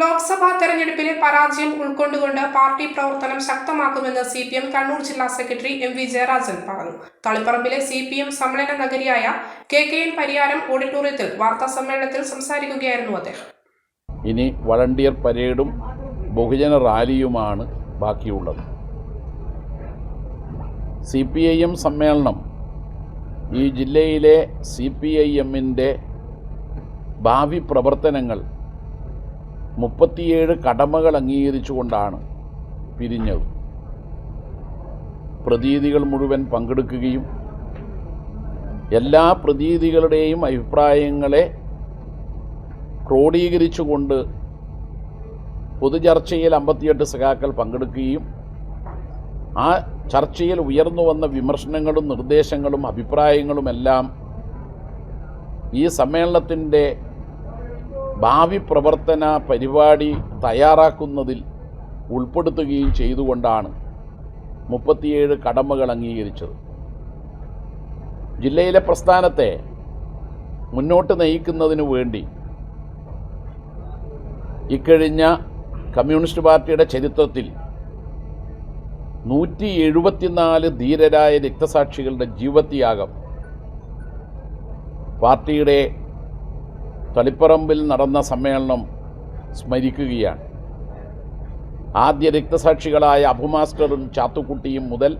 ലോക്സഭാ തെരഞ്ഞെടുപ്പിലെ പരാജയം ഉൾക്കൊണ്ടുകൊണ്ട് പാർട്ടി പ്രവർത്തനം ശക്തമാക്കുമെന്ന് സി പി എം കണ്ണൂർ ജില്ലാ സെക്രട്ടറി എം വി ജയരാജൻ പറഞ്ഞു. തളിപ്പറമ്പിലെ സി പി എം സമ്മേളന നഗരിയായ കെ കെ എൻ പരിയാരം ഓഡിറ്റോറിയത്തിൽ വാർത്താ സമ്മേളനത്തിൽ സംസാരിക്കുകയായിരുന്നു അദ്ദേഹം. ഇനി വളണ്ടിയർ പരേഡും ബഹുജന റാലിയുമാണ് ബാക്കിയുള്ളത്. സി പി ഐ എം സമ്മേളനം ഈ ജില്ലയിലെ സി പി ഐ എമ്മിന്റെ ഭാവി പ്രവർത്തനങ്ങൾ മുപ്പത്തിയേഴ് കടമകൾ അംഗീകരിച്ചുകൊണ്ടാണ് പിരിഞ്ഞത്. പ്രതീതികൾ മുഴുവൻ പങ്കെടുക്കുകയും എല്ലാ പ്രതീതികളുടെയും അഭിപ്രായങ്ങളെ ക്രോഡീകരിച്ചുകൊണ്ട് പൊതുചർച്ചയിൽ അമ്പത്തിയെട്ട് സഖാക്കൾ പങ്കെടുക്കുകയും ആ ചർച്ചയിൽ ഉയർന്നു വന്ന വിമർശനങ്ങളും നിർദ്ദേശങ്ങളും അഭിപ്രായങ്ങളുമെല്ലാം ഈ സമ്മേളനത്തിന്റെ ഭാവി പ്രവർത്തന പരിപാടി തയ്യാറാക്കുന്നതിൽ ഉൾപ്പെടുത്തുകയും ചെയ്തുകൊണ്ടാണ് മുപ്പത്തിയേഴ് കടമകൾ അംഗീകരിച്ചത്. ജില്ലയിലെ പ്രസ്ഥാനത്തെ മുന്നോട്ട് നയിക്കുന്നതിനു വേണ്ടി ഇക്കഴിഞ്ഞ കമ്മ്യൂണിസ്റ്റ് പാർട്ടിയുടെ ചരിത്രത്തിൽ നൂറ്റി എഴുപത്തിനാല് ധീരരായ രക്തസാക്ഷികളുടെ ജീവത്യാഗം പാർട്ടിയുടെ തളിപ്പറമ്പിൽ നടന്ന സമ്മേളനം സ്മരിക്കുകയാണ്. ആദ്യ രക്തസാക്ഷികളായ അബുമാസ്റ്ററും ചാത്തുക്കുട്ടിയും മുതൽ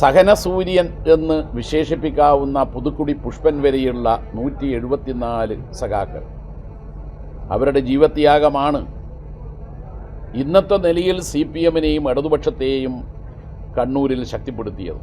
സഹനസൂര്യൻ എന്ന് വിശേഷിപ്പിക്കാവുന്ന പുതുക്കുടി പുഷ്പൻ വരെയുള്ള നൂറ്റി എഴുപത്തിനാല് സഖാക്കൾ. അവരുടെ ജീവത്യാഗമാണ് ഇന്നത്തെ നിലയിൽ സി പി എമ്മിനെയും ഇടതുപക്ഷത്തെയും കണ്ണൂരിൽ ശക്തിപ്പെടുത്തിയത്.